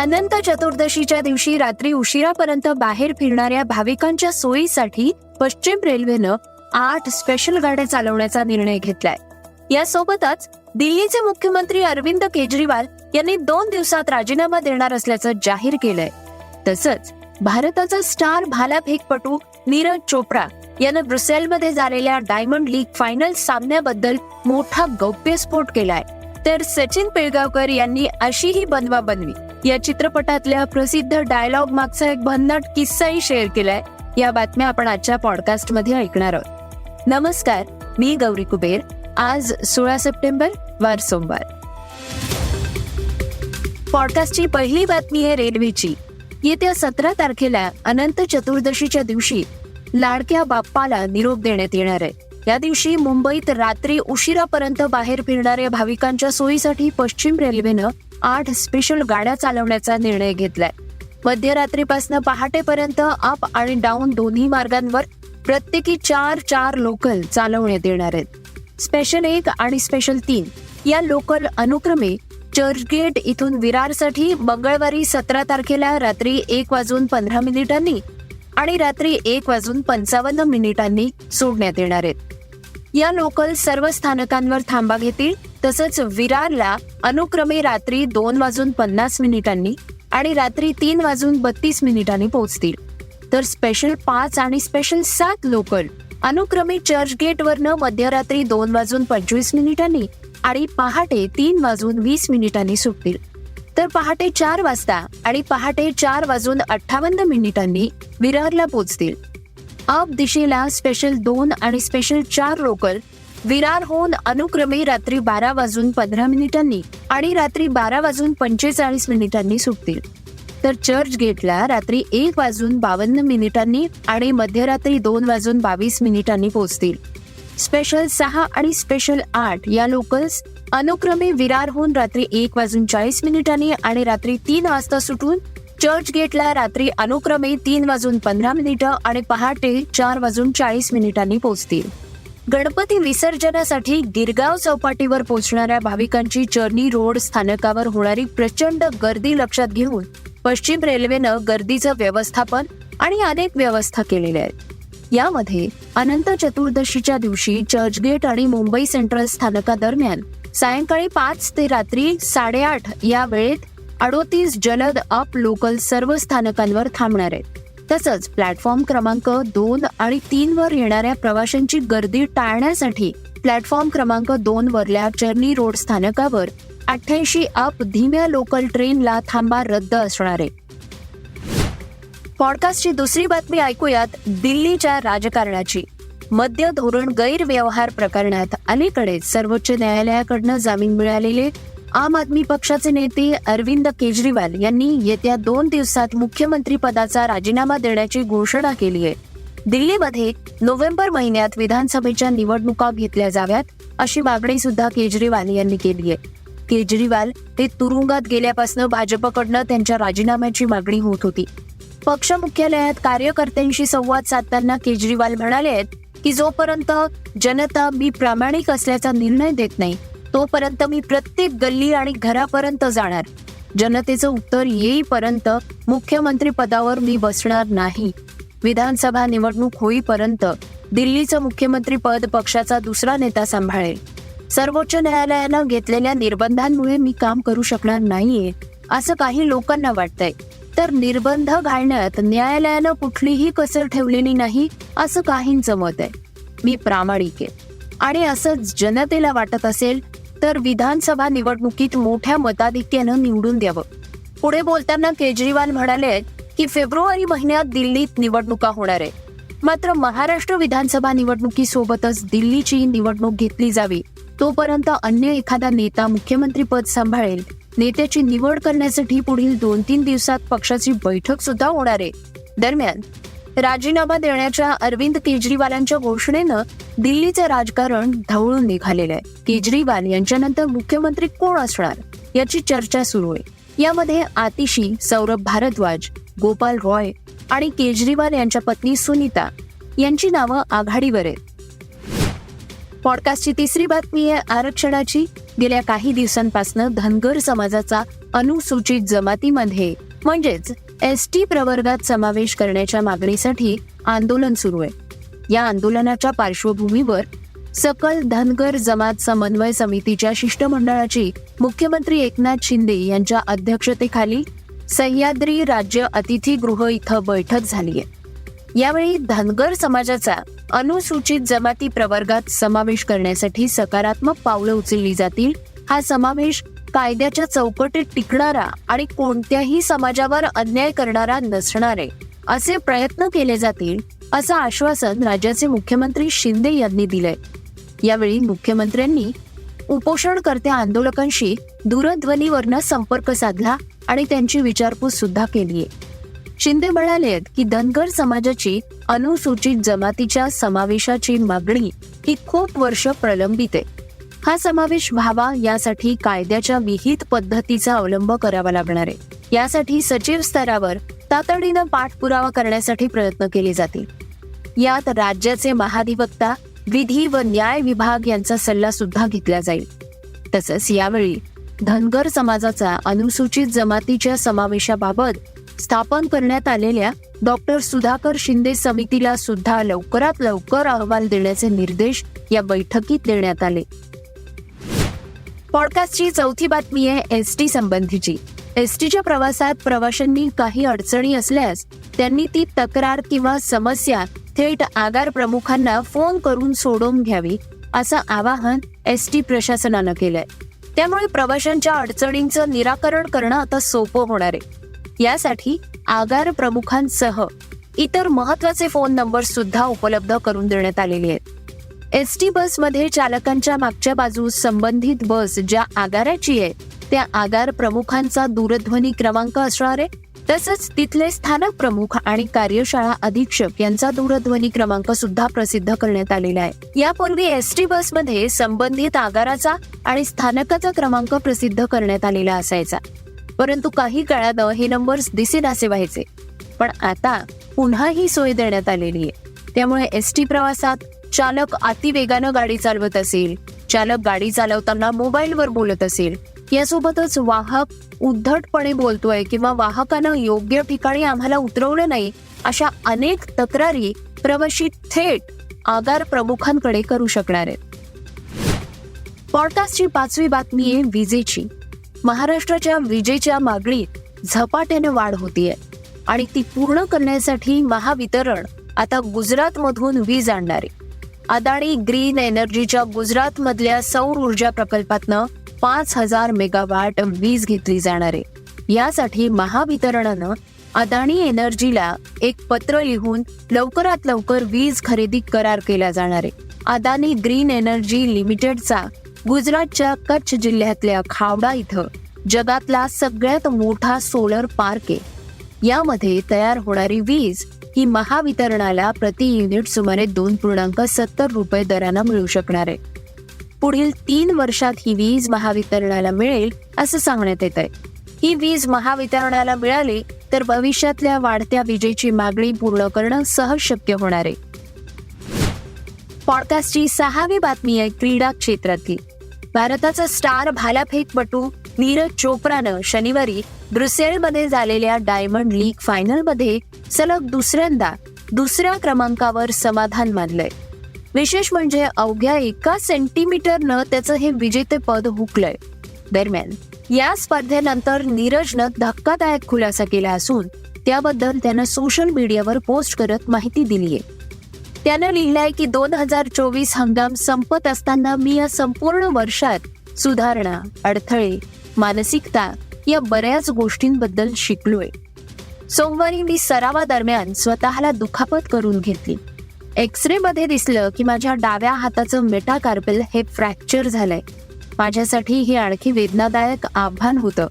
अनंत चतुर्दशीच्या दिवशी रात्री उशिरापर्यंत बाहेर फिरणाऱ्या भाविकांच्या सोयीसाठी पश्चिम रेल्वेनं आठ स्पेशल गाड्या चालवण्याचा निर्णय घेतलाय. यासोबतच दिल्लीचे मुख्यमंत्री अरविंद केजरीवाल यांनी दोन दिवसात राजीनामा देणार असल्याचं जाहीर केलंय. तसंच भारताचा स्टार भालाफेकपटू नीरज चोप्रा यानं ब्रुसेलमध्ये झालेल्या डायमंड लीग फायनल सामन्याबद्दल मोठा गौप्यस्फोट केलाय. तर सचिन पिळगावकर यांनी अशीही बनवा बनवी. या चित्रपटातल्या प्रसिद्ध डायलॉग मागचा एक भन्नाट किस्साही शेअर केलाय. या बातम्या आपण आजच्या पॉडकास्टमध्ये ऐकणार आहोत. नमस्कार मी गौरी कुबेर. आज सोळा सप्टेंबर वार सोमवार. पॉडकास्टची पहिली बातमी आहे रेल्वेची. येत्या सतरा तारखेला अनंत चतुर्दशीच्या दिवशी लाडक्या बाप्पाला निरोप देण्यात येणार आहे. या दिवशी मुंबईत रात्री उशिरापर्यंत बाहेर फिरणाऱ्या भाविकांच्या सोयीसाठी पश्चिम रेल्वेनं आठ स्पेशल गाड्या चालवण्याचा निर्णय घेतलाय. मध्यरात्रीपासून पहाटेपर्यंत अप आणि डाऊन दोन्ही मार्गांवर प्रत्येकी चार चार लोकल चालवण्यात येणार आहेत. स्पेशल एक आणि स्पेशल तीन या लोकल अनुक्रमे चर्चगेट इथून विरारसाठी मंगळवारी सतरा तारखेला रात्री एक वाजून पंधरा मिनिटांनी आणि रात्री एक वाजून पंचावन्न मिनिटांनी सोडण्यात येणार आहेत. या लोकल सर्व स्थानकांवर थांबा घेतील तसंच विरारला अनुक्रमे रात्री दोन वाजून पन्नास मिनिटांनी आणि रात्री तीन वाजून बत्तीस मिनिटांनी पोहोचतील. तर स्पेशल पाच आणि स्पेशल सात लोकल अनुक्रमे चर्चगेटवरनं मध्यरात्री दोन वाजून पंचवीस मिनिटांनी आणि पहाटे तीन वाजून वीस मिनिटांनी सुटतील. तर पहाटे चार वाजता आणि पहाटे चार वाजून अठ्ठावन्न मिनिटांनी विरारला पोहोचतील. अप दिशेला स्पेशल दोन आणि स्पेशल चार लोकल विरारहून अनुक्रमे रात्री बारा वाजून पंधरा मिनिटांनी आणि रात्री बारा वाजून पंचेचाळीस मिनिटांनी सुटतील. तर चर्च गेटला रात्री एक वाजून बावन्न मिनिटांनी आणि मध्यरात्री दोन वाजून बावीस मिनिटांनी पोहोचतील. स्पेशल सहा आणि स्पेशल आठ या लोकल्स अनुक्रमे विरारहून रात्री एक वाजून चाळीस मिनिटांनी आणि रात्री तीन वाजता सुटून चर्च गेटला रात्री अनुक्रमे तीन वाजून पंधरा मिनिटं आणि पहाटे चार वाजून चाळीस मिनिटांनी पोहोचतील. गणपती विसर्जनासाठी गिरगाव चौपाटीवर पोहोचणाऱ्या भाविकांची चर्नी रोड स्थानकावर होणारी प्रचंड गर्दी लक्षात घेऊन पश्चिम रेल्वेनं गर्दीचं व्यवस्थापन आणि अनेक व्यवस्था केलेल्या आहेत. यामध्ये अनंत चतुर्दशीच्या दिवशी चर्चगेट आणि मुंबई सेंट्रल स्थानकादरम्यान सायंकाळी पाच ते रात्री साडेआठ या वेळेत अडोतीस जलद अप लोकल सर्व स्थानकांवर थांबणार आहेत. तसंच प्लॅटफॉर्म क्रमांक दोन आणि तीन वर येणाऱ्या प्रवाशांची गर्दी टाळण्यासाठी प्लॅटफॉर्म क्रमांक दोन वरल्या चर्नी रोड स्थानकावर अठ्ठ्याऐंशी अप धीम्या लोकल ट्रेनला थांबा रद्द असणार. आहे पॉडकास्टची दुसरी बातमी ऐकूयात दिल्लीच्या राजकारणाची. मद्य धोरण गैरव्यवहार प्रकरणात अलीकडे सर्वोच्च न्यायालयाकडनं जामीन मिळालेले आम आदमी पक्षाचे नेते अरविंद केजरीवाल यांनी येत्या दोन दिवसात मुख्यमंत्री पदाचा राजीनामा देण्याची घोषणा केली आहे. दिल्लीमध्ये नोव्हेंबर महिन्यात विधानसभेच्या निवडणुका घेतल्या जाव्यात अशी मागणी सुद्धा केजरीवाल यांनी केली आहे. केजरीवाल हे तुरुंगात गेल्यापासून भाजपकडनं त्यांच्या राजीनाम्याची मागणी होत होती. पक्ष मुख्यालयात कार्यकर्त्यांशी संवाद साधताना केजरीवाल म्हणाले आहेत की जोपर्यंत जनता मी प्रामाणिक असल्याचा निर्णय देत नाही तोपर्यंत मी प्रत्येक गल्ली आणि घरापर्यंत जाणार. जनतेचं उत्तर येईपर्यंत मुख्यमंत्री पदावर मी बसणार नाही. विधानसभा निवडणूक होईपर्यंत दिल्लीचं मुख्यमंत्री पद पक्षाचा दुसरा नेता सांभाळेल. सर्वोच्च न्यायालयानं घेतलेल्या निर्बंधांमुळे मी काम करू शकणार नाहीये असं काही लोकांना वाटतंय. तर निर्बंध घालण्यात न्यायालयानं कुठलीही कसर ठेवलेली नाही असं काहींचं मत आहे. मी प्रामाणिक आहे. आणि असं जनतेला वाटत असेल तर विधानसभा निवडणुकीत मोठ्या मताधिक्यानं निवडून द्यावं. पुढे बोलताना केजरीवाल म्हणाले की फेब्रुवारी महिन्यात दिल्लीत निवडणुका होणार आहे मात्र महाराष्ट्र विधानसभा निवडणुकीसोबतच दिल्लीची निवडणूक घेतली जावी तोपर्यंत अन्य एखादा नेता मुख्यमंत्री पद सांभाळेल. नेत्याची निवड करण्यासाठी पुढील दोन तीन दिवसात पक्षाची बैठक सुद्धा होणार आहे. दरम्यान राजीनामा देण्याच्या अरविंद केजरीवालांच्या घोषणेनं दिल्लीचं राजकारण ढवळून निघालेलं आहे. केजरीवाल यांच्यानंतर मुख्यमंत्री कोण असणार याची चर्चा सुरू आहे. यामध्ये आतिशी सौरभ भारद्वाज गोपाल रॉय आणि केजरीवाल यांच्या पत्नी सुनीता यांची नावं आघाडीवर आहेत. पॉडकास्टची तिसरी बातमी आहे आरक्षणाची. गेल्या काही दिवसांपासून धनगर समाजाचा अनुसूचित जमातीमध्ये म्हणजेच एस टी प्रवर्गात समावेश करण्याच्या मागणीसाठी आंदोलन सुरू आहे. या आंदोलनाच्या पार्श्वभूमीवर सकल धनगर जमात समन्वय समितीच्या शिष्टमंडळाची मुख्यमंत्री एकनाथ शिंदे यांच्या अध्यक्षतेखाली सह्याद्री राज्य अतिथीगृह इथं बैठक झाली आहे. यावेळी धनगर समाजाचा अनुसूचित जमाती प्रवर्गात समावेश करण्यासाठी सकारात्मक पावलं उचलली जातील हा समावेश कायद्याच्या चौकटीत टिकणारा आणि कोणत्याही समाजावर अन्याय करणारा नसणारे असे प्रयत्न केले जातील असं आश्वासन राज्याचे मुख्यमंत्री शिंदे यांनी दिलंय. यावेळी मुख्यमंत्र्यांनी उपोषणकर्त्या आंदोलकांशी दूरध्वनीवरनं संपर्क साधला आणि त्यांची विचारपूस सुद्धा केलीय. शिंदे म्हणाले की धनगर समाजाची अनुसूचित जमातीच्या समावेशाची मागणी ही खूप वर्ष प्रलंबित आहे. हा समावेश व्हावा यासाठी कायद्याच्या विहित पद्धतीचा अवलंब करावा लागणार आहे. यासाठी सचिव स्तरावर तातडीनं पाठपुरावा करण्यासाठी प्रयत्न केले जातील. यात राज्याचे महाधिवक्ता विधी व न्याय विभाग यांचा सल्ला सुद्धा घेतला जाईल. तसंच यावेळी धनगर समाजाचा अनुसूचित जमातीच्या समावेशाबाबत स्थापन करण्यात आलेल्या डॉक्टर सुधाकर शिंदे समितीला सुद्धा लवकरात लवकर अहवाल देण्याचे निर्देश या बैठकीत देण्यात आले. पॉडकास्टची चौथी बातमी आहे एस टी संबंधीची. एस टीच्या प्रवासात प्रवाशांनी काही अडचणी असल्यास त्यांनी ती तक्रार किंवा समस्या थेट आगार प्रमुखांना फोन करून सोडवून घ्यावी असं आवाहन एस टी प्रशासनानं केलंय. त्यामुळे प्रवाशांच्या अडचणींचं निराकरण करणं आता सोपं होणार आहे. यासाठी आगार प्रमुखांसह इतर महत्त्वाचे फोन नंबर सुद्धा उपलब्ध करून देण्यात आलेले आहेत. एस टी बसमध्ये चालकांच्या मागच्या बाजूस संबंधित बस ज्या आगाराची आहे त्या आगार प्रमुखांचा दूरध्वनी क्रमांक असणार आहे. तसंच तिथले स्थानक प्रमुख आणि कार्यशाळा अधीक्षक यांचा दूरध्वनी क्रमांक सुद्धा प्रसिद्ध करण्यात आलेला आहे. यापूर्वी एस टी बसमध्ये संबंधित आगाराचा आणि स्थानकाचा क्रमांक प्रसिद्ध करण्यात आलेला असायचा. परंतु काही काळानं हे नंबर्स दिसेनासे व्हायचे. पण आता पुन्हा ही सोय देण्यात आलेली आहे. त्यामुळे एस टी प्रवासात चालक अतिवेगानं गाडी चालवत असेल. चालक गाडी चालवताना मोबाईलवर बोलत असेल. यासोबतच वाहक उद्धटपणे बोलतोय किंवा वाहकानं योग्य ठिकाणी आम्हाला उतरवलं नाही अशा अनेक तक्रारी प्रवाशी थेट आगार प्रमुखांकडे करू शकणार आहेत. पॉडकास्टची पाचवी बातमी आहे विजेची. महाराष्ट्राच्या विजेच्या मागणीत झपाट्याने वाढ होतीये आणि ती पूर्ण करण्यासाठी महावितरण आता गुजरात मधून वीज आणणार. आहे अदाणी ग्रीन एनर्जीच्या गुजरात मधल्या सौर ऊर्जा प्रकल्पातनं पाच हजार मेगावॅट वीज घेतली जाणार आहे. यासाठी महावितरणानं अदाणी एनर्जीला एक पत्र लिहून लवकरात लवकर वीज खरेदी करार केला जाणार आहे. अदानी ग्रीन एनर्जी लिमिटेडचा गुजरातच्या कच्छ जिल्ह्यातल्या खावडा इथं जगातला सगळ्यात मोठा सोलर पार्क आहे. यामध्ये तयार होणारी वीज ही महावितरणाला प्रति युनिट सुमारे दोन पूर्णांक सत्तर रुपये दरानं मिळू शकणार आहे. पुढील तीन वर्षात ही वीज महावितरणाला मिळेल असं सांगण्यात येत आहे ही वीज महावितरणाला मिळाली तर भविष्यातल्या वाढत्या विजेची मागणी पूर्ण करणं सहज शक्य होणार आहे. पॉडकास्टची सहावी बातमी आहे क्रीडा क्षेत्रातली. भारताचा स्टार भालाफेकपटू नीरज चोप्रानं शनिवारी ब्रुसेलमध्ये झालेल्या डायमंड लीग फायनलमध्ये सलग दुसऱ्यांदा दुसऱ्या क्रमांकावर समाधान मानलंय. विशेष म्हणजे अवघ्या एका सेंटीमीटरनं त्याचं हे विजेतेपद हुकलंय. दरम्यान या स्पर्धेनंतर नीरजनं धक्कादायक खुलासा केला असून त्याबद्दल त्यानं सोशल मीडियावर पोस्ट करत माहिती दिली आहे त्यानं लिहिलंय की दोन हजार चोवीस हंगाम संपत असताना मी या संपूर्ण वर्षात सुधारणा अडथळे मानसिकता या बऱ्याच गोष्टींबद्दल शिकलोय. सोमवारी मी सरावादरम्यान स्वतःला दुखापत करून घेतली. एक्स रे मध्ये दिसलं की माझ्या डाव्या हाताचं मेटाकार्पेल हे फ्रॅक्चर झालंय. माझ्यासाठी हे आणखी वेदनादायक आव्हान होतं.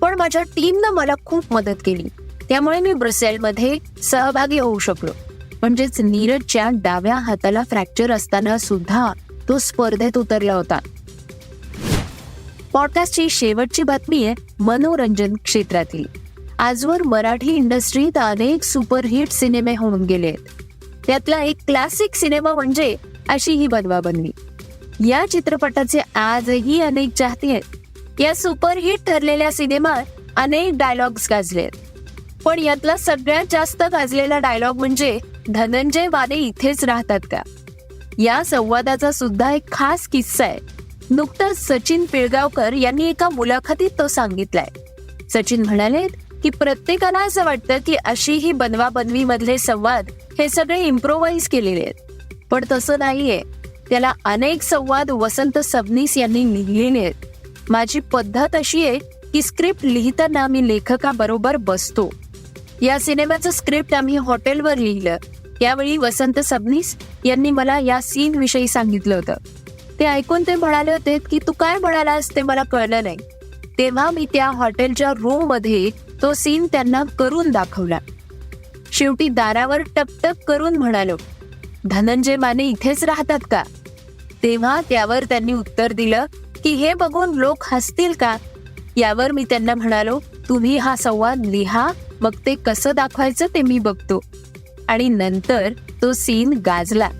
पण माझ्या टीमनं मला खूप मदत केली. त्यामुळे मी ब्रुसेलमध्ये सहभागी होऊ शकलो. म्हणजेच नीरजच्या डाव्या हाताला फ्रॅक्चर असताना सुद्धा तो स्पर्धेत उतरला होता. पॉडकास्टची शेवटची बातमी आहे मनोरंजन क्षेत्रातील. आजवर मराठी इंडस्ट्रीत अनेक सुपरहिट सिनेमे होऊन गेले आहेत त्यातला एक क्लासिक सिनेमा म्हणजे अशी ही बनवा बनवी. या चित्रपटाचे आजही अनेक चाहते आहेत. या सुपरहिट ठरलेल्या सिनेमात अनेक डायलॉग्स गाजलेत. पण यातला सगळ्यात जास्त गाजलेला डायलॉग म्हणजे धनंजय वादे इथेच राहतात का या संवादाचा सुद्धा एक खास किस्सा आहे. नुकताच सचिन पिळगावकर यांनी एका मुलाखतीत तो सांगितलाय. सचिन म्हणाले की प्रत्येकाला असं वाटतं की अशी ही बनवाबनवी मधले संवाद हे सगळे इम्प्रोवाइज केलेले आहेत. पण तसं नाहीये. त्याला अनेक संवाद वसंत सबनीस यांनी लिहिलेले आहेत. माझी पद्धत अशी आहे की स्क्रिप्ट लिहिताना मी लेखकाबरोबर बसतो. या सिनेमाचं स्क्रिप्ट आम्ही हॉटेलवर लिहिलं. यावेळी वसंत सबनीस यांनी मला या सीन विषयी सांगितलं होतं. ते ऐकून ते म्हणाले होते की तू काय म्हणालास ते मला कळलं नाही. तेव्हा मी त्या हॉटेलच्या रूममध्ये तो सीन त्यांना करून दाखवला. शेवटी दारावर टपटप करून म्हणालो धनंजय माने इथेच राहतात का? तेव्हा त्यावर त्यांनी उत्तर दिलं की हे बघून लोक हसतील का? यावर मी त्यांना म्हणालो तुम्ही हा संवाद लिहा मग ते कसं दाखवायचं ते मी बघतो. आणि नंतर तो सीन गाजला.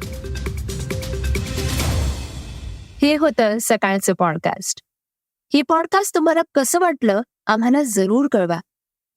हे होतं सकाळचं पॉडकास्ट. हे पॉडकास्ट तुम्हाला कसं वाटलं आम्हाला जरूर कळवा.